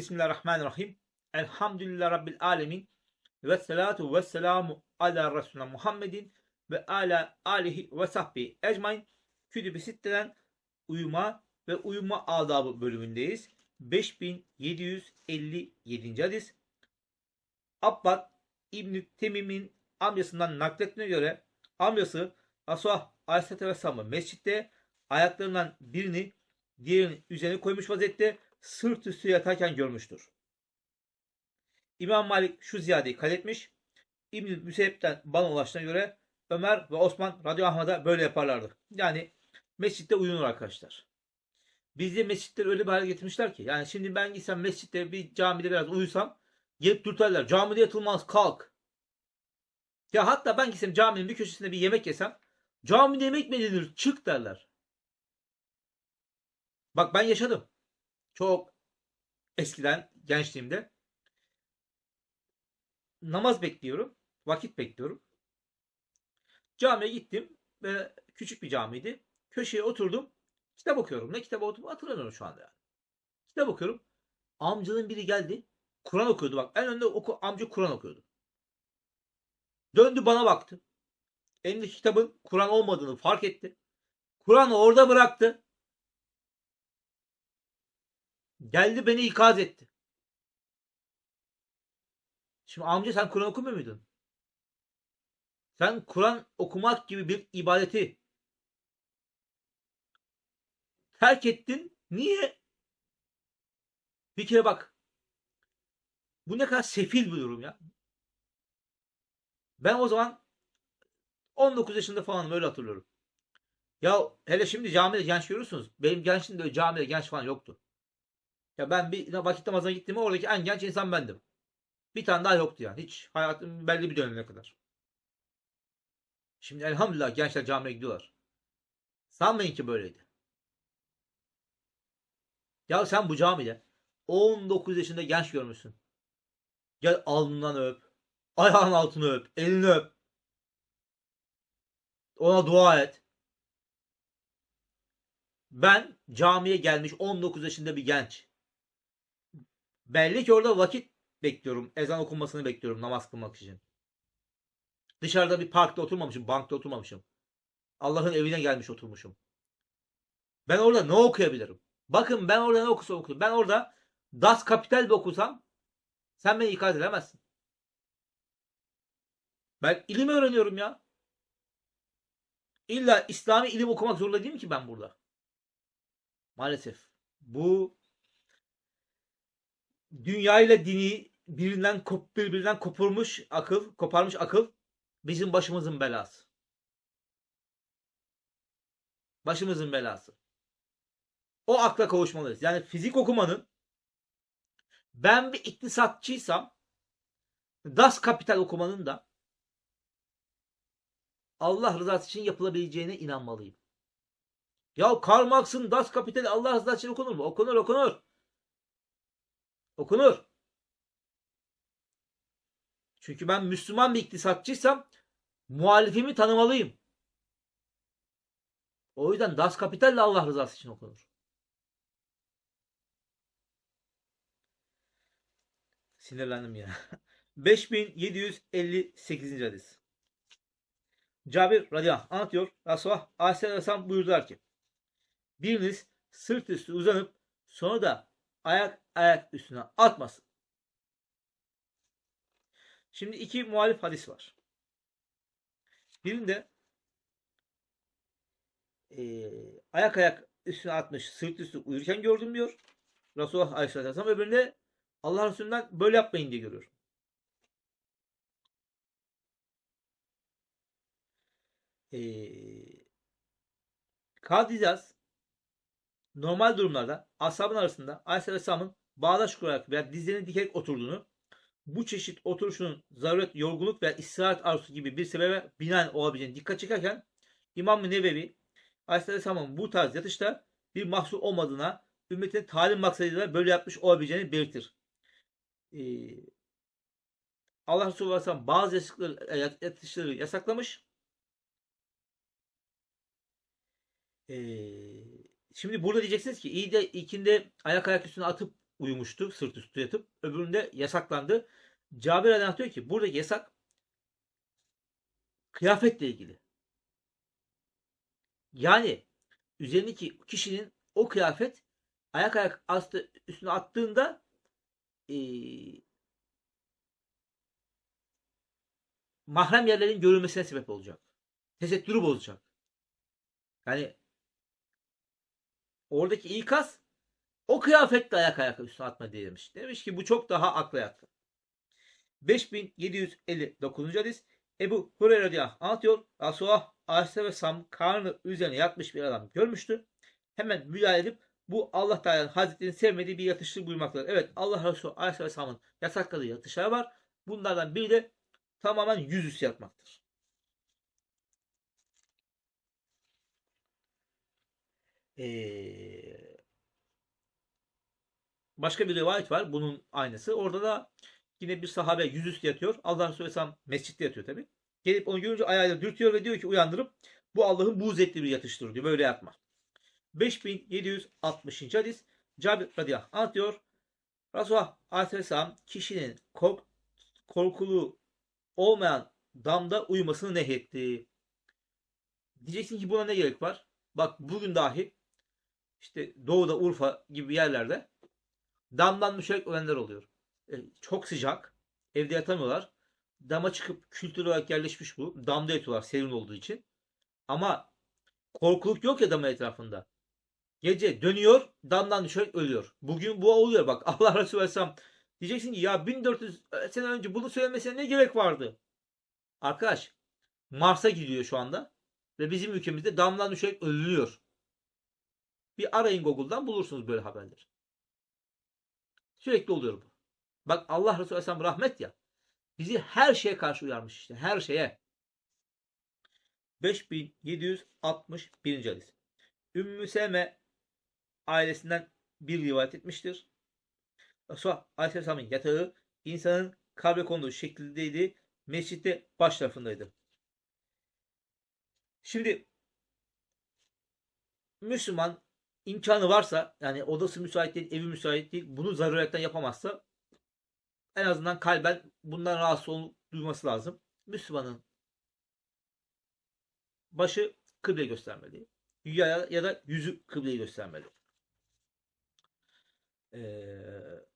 Bismillahirrahmanirrahim. Elhamdülillah Rabbil alemin. Ve salatu ve selamu ala Resulüne Muhammedin ve ala alihi ve sahbihi ecmain. Kütüb-i Sitte'den uyuma ve uyuma adabı bölümündeyiz. 5757. hadis. Abbad İbn Temim'in amcasından nakletine göre amcası Asuh Aleyhisselatü Vesselam'ı mescitte ayaklarından birini diğerinin üzerine koymuş vaziyette sırt üstü yatarken görmüştür. İmam Malik şu ziyadeyi kaydetmiş. İbn-i Müseyyep'ten bana ulaştığına göre Ömer ve Osman radıyallahu anh'a böyle yaparlardı. Yani mescitte uyunur arkadaşlar. Bizde mescitleri öyle bir hale getirmişler ki. Yani şimdi ben gitsem mescitte bir camide biraz uyusam gelip dürterler. Camide yatılmaz kalk. Ya hatta ben gitsem caminin bir köşesinde bir yemek yesem camide yemek mi denir çık derler. Bak ben yaşadım. Çok eskiden gençliğimde namaz bekliyorum. Vakit bekliyorum. Camiye gittim ve küçük bir camiydi. Köşeye oturdum. Kitap okuyorum. Ne kitap okuduğumu hatırlamıyorum şu anda yani. Kitap okuyorum. Amcanın biri geldi. Kur'an okuyordu bak. En önde oku, amca Kur'an okuyordu. Döndü bana baktı. Elindeki kitabın Kur'an olmadığını fark etti. Kur'an'ı orada bıraktı. Geldi beni ikaz etti. Şimdi amca sen Kur'an okumuyor muydun? Sen Kur'an okumak gibi bir ibadeti terk ettin. Niye? Bir kere bak. Bu ne kadar sefil bir durum ya. Ben o zaman 19 yaşında falan böyle hatırlıyorum. Ya hele şimdi camide genç görürsünüz. Benim gençliğimde öyle camide genç falan yoktu. Ya ben bir vakit namazına gittim oradaki en genç insan bendim. Bir tane daha yoktu yani. Hiç hayatım belli bir dönemine kadar. Şimdi elhamdülillah gençler camiye gidiyorlar. Sanmayın ki böyleydi. Ya sen bu camide 19 yaşında genç görmüşsün. Gel alnından öp. Ayağın altını öp. Elini öp. Ona dua et. Ben camiye gelmiş 19 yaşında bir genç. Belli ki orada vakit bekliyorum. Ezan okunmasını bekliyorum namaz kılmak için. Dışarıda bir parkta oturmamışım, bankta oturmamışım. Allah'ın evine gelmiş oturmuşum. Ben orada ne okuyabilirim? Bakın ben orada ne okusam okuyayım. Ben orada Das Kapital bir okusam sen beni ikaz edemezsin. Ben ilim öğreniyorum ya. İlla İslami ilim okumak zorunda değil mi ki ben burada? Maalesef. Bu dünya ile dini birinden kop, birbirinden kopurmuş akıl, koparmış akıl bizim başımızın belası. Başımızın belası. O akla kavuşmalıyız. Yani fizik okumanın ben bir iktisatçıysam Das Kapital okumanın da Allah rızası için yapılabileceğine inanmalıyım. Ya Karl Marx'ın Das Kapital Allah rızası için okunur mu? Okunur okunur. Okunur. Çünkü ben Müslüman bir iktisatçıysam muhalifimi tanımalıyım. O yüzden Das Kapital de Allah rızası için okunur. Sinirlendim ya. 5758. hadis. Cabir radıyallahu anh anlatıyor. Resulullah aleyhisselam buyurdular ki biriniz sırt üstü uzanıp sonra da ayak ayak üstüne atmasın. Şimdi iki muhalif hadis var. Birinde e, ayak ayak üstüne atmış, sırt üstü uyurken gördüm diyor. Resulullah Aleyhisselatü Vesselam. Öbüründe Allah Resulü'nden böyle yapmayın diye görüyorum. Ee, Kadizaz normal durumlarda ashabın arasında Aleyhisselam'ın bağdaş kurarak veya dizlerini dikerek oturduğunu bu çeşit oturuşunun zaruret, yorgunluk veya istirahat arzusu gibi bir sebebe binaen olabileceğini dikkat çekerken İmam-ı Nevevi Aleyhisselam'ın bu tarz yatışta bir mahsur olmadığına ümmetine talim maksadıyla böyle yapmış olabileceğini belirtir. Ee, Allah Resulü Aleyhisselam bazı yasakları, yatışları yasaklamış. Ee, şimdi burada diyeceksiniz ki iyi de ikinde ayak ayak üstüne atıp uyumuştu sırt üstü yatıp. Öbüründe yasaklandı. Cabir Adem diyor ki buradaki yasak kıyafetle ilgili. Yani üzerindeki kişinin o kıyafet ayak ayak astı, üstüne attığında eee, mahrem yerlerin görülmesine sebep olacak. Tesettürü bozacak. Yani oradaki ikaz o kıyafetle ayak ayak üstüne atma demiş. Demiş ki bu çok daha akla yatkın. 5759. hadis Ebu Hureyre radıyallahu anh anlatıyor. Resulullah Aleyhisselam ve Sam karnı üzerine yatmış bir adam görmüştü. Hemen müdahale edip bu Allah Teala'nın Hazretleri'nin sevmediği bir yatıştır buyurmaktadır. Evet Allah Resulü Aleyhisselam ve Sam'ın yasakladığı yatışlar var. Bunlardan biri de tamamen yüzüstü yatmaktır. Ee, başka bir rivayet var bunun aynısı. Orada da yine bir sahabe yüzüstü yatıyor. Allah Resulü Aleyhisselam mescitte yatıyor tabi. Gelip onu görünce ayağıyla dürtüyor ve diyor ki uyandırıp bu Allah'ın buğz ettiği bir yatıştır diyor. Böyle yapma. 5760. hadis Cabir radıyallahu anh anlatıyor. Resulullah aleyhisselam kişinin kork korkulu olmayan damda uyumasını nehyetti. Diyeceksin ki buna ne gerek var? Bak bugün dahi işte doğuda Urfa gibi yerlerde damdan müşerek ölenler oluyor. E, çok sıcak. Evde yatamıyorlar. Dama çıkıp kültür olarak yerleşmiş bu. Damda yatıyorlar serin olduğu için. Ama korkuluk yok ya damın etrafında. Gece dönüyor damdan düşerek ölüyor. Bugün bu oluyor bak Allah Resulü Aleyhisselam diyeceksin ki ya 1400 sene önce bunu söylemesine ne gerek vardı? Arkadaş Mars'a gidiyor şu anda ve bizim ülkemizde damdan düşerek ölüyor. Bir arayın Google'dan bulursunuz böyle haberler. Sürekli oluyor bu. Bak Allah Resulü Aleyhisselam rahmet ya. Bizi her şeye karşı uyarmış işte. Her şeye. 5761. hadis. Ümmü Seleme ailesinden bir rivayet etmiştir. Resulullah Aleyhisselam'ın yatağı insanın kabre konduğu şekildeydi. Mescitte baş tarafındaydı. Şimdi Müslüman imkanı varsa yani odası müsait değil, evi müsait değil bunu zaruretten yapamazsa en azından kalben bundan rahatsız olup duyması lazım. Müslümanın başı kıble göstermeli. Ya, ya da yüzü kıbleyi göstermeli. Ee,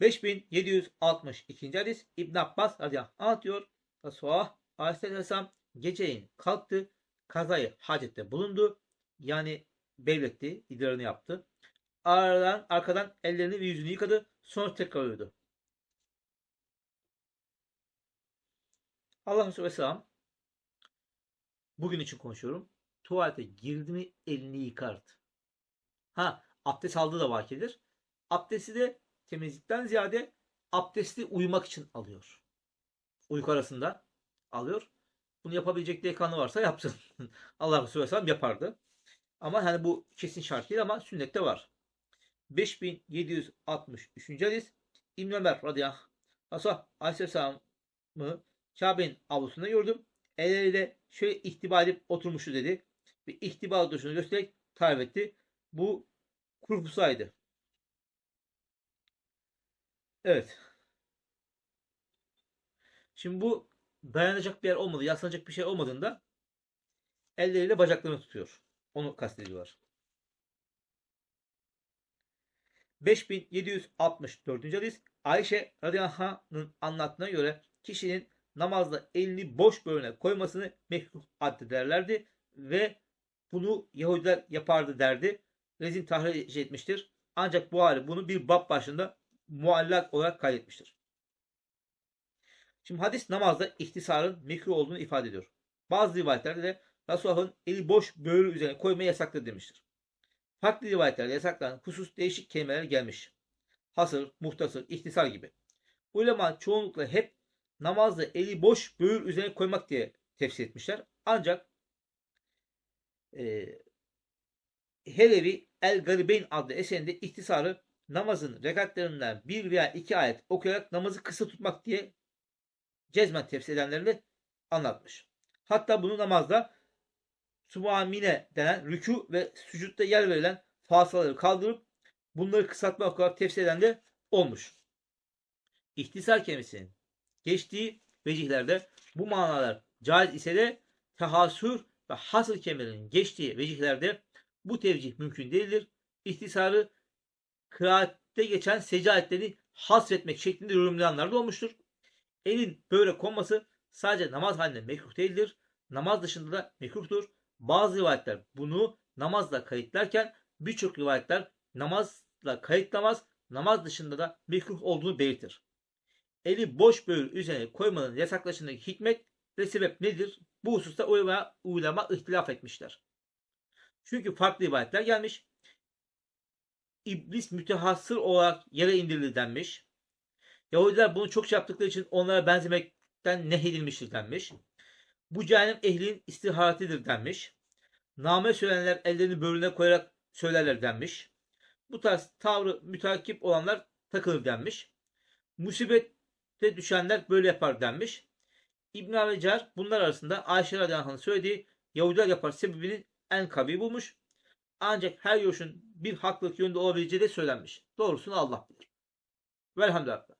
...5762. hadis İbn Abbas radıyallahu anh anlatıyor. Resulullah aleyhisselam geceyin kalktı. Kazayı hacette bulundu. Yani bevletti, idrarını yaptı. Aradan, arkadan ellerini ve yüzünü yıkadı. Sonra tekrar uyudu. Allah Resulü Vesselam bugün için konuşuyorum. Tuvalete girdi mi elini yıkardı. Ha abdest aldığı da vakidir. Abdesti de temizlikten ziyade abdesti uyumak için alıyor. Uyku arasında alıyor. Bunu yapabilecek delikanlı varsa yapsın. Allah Resulü Vesselam yapardı. Ama hani bu kesin şart değil ama sünnette var. 5763. hadis İbn Ömer radıyallahu anh Aleyhisselam'ı Kabe'nin avlusunda gördüm. Elleriyle şöyle ihtiba edip oturmuştu dedi. Ve ihtiba duruşunu göstererek tarif etti. Bu kurpusaydı. Evet. Şimdi bu dayanacak bir yer olmadı, yaslanacak bir şey olmadığında elleriyle bacaklarını tutuyor. Onu kastediyorlar. 5764. hadis Ayşe radıyallahu anh'ın anlattığına göre kişinin namazda elini boş bölüne koymasını mekruh addederlerdi ve bunu Yahudiler yapardı derdi. Rezin tahriş etmiştir. Ancak Buhari bunu bir bab başında muallak olarak kaydetmiştir. Şimdi hadis namazda ihtisarın mekruh olduğunu ifade ediyor. Bazı rivayetlerde de Resulullah'ın eli boş böğrü üzerine koymayı yasakladı demiştir. Farklı rivayetlerde yasaklanan husus değişik kelimeler gelmiş. Hasır, muhtasır, ihtisar gibi. Ulema çoğunlukla hep namazda eli boş böğür üzerine koymak diye tefsir etmişler. Ancak e, Helevi El Garibeyn adlı eserinde ihtisarı namazın rekatlerinden bir veya iki ayet okuyarak namazı kısa tutmak diye cezmen tefsir edenlerini anlatmış. Hatta bunu namazda subhamine denen rükû ve sücutta yer verilen fasılaları kaldırıp bunları kısaltmak olarak tefsir eden de olmuş. İhtisar kelimesinin geçtiği vecihlerde bu manalar caiz ise de tehasür ve hasır kelimelerinin geçtiği vecihlerde bu tevcih mümkün değildir. İhtisarı kıraatte geçen secayetleri hasretmek şeklinde yorumlayanlar da olmuştur. Elin böyle konması sadece namaz halinde mekruh değildir. Namaz dışında da mekruhtur. Bazı rivayetler bunu namazla kayıtlarken birçok rivayetler namazla kayıtlamaz, namaz dışında da mekruh olduğunu belirtir. Eli boş böğür üzerine koymanın yasaklaşındaki hikmet ve sebep nedir? Bu hususta ulema, ulema ihtilaf etmişler. Çünkü farklı rivayetler gelmiş. İblis mütehassır olarak yere indirildi denmiş. Yahudiler bunu çok yaptıkları için onlara benzemekten nehyedilmiştir denmiş. Bu cehennem ehlinin istiharetidir denmiş. Name söylenenler ellerini böğrüne koyarak söylerler denmiş. Bu tarz tavrı mütakip olanlar takılır denmiş. Musibette düşenler böyle yapar denmiş. İbn Abi Cer bunlar arasında Ayşe radıyallahu söylediği Yahudiler yapar sebebinin en kabi bulmuş. Ancak her görüşün bir haklılık yönünde olabileceği de söylenmiş. Doğrusunu Allah bilir. Velhamdülillah.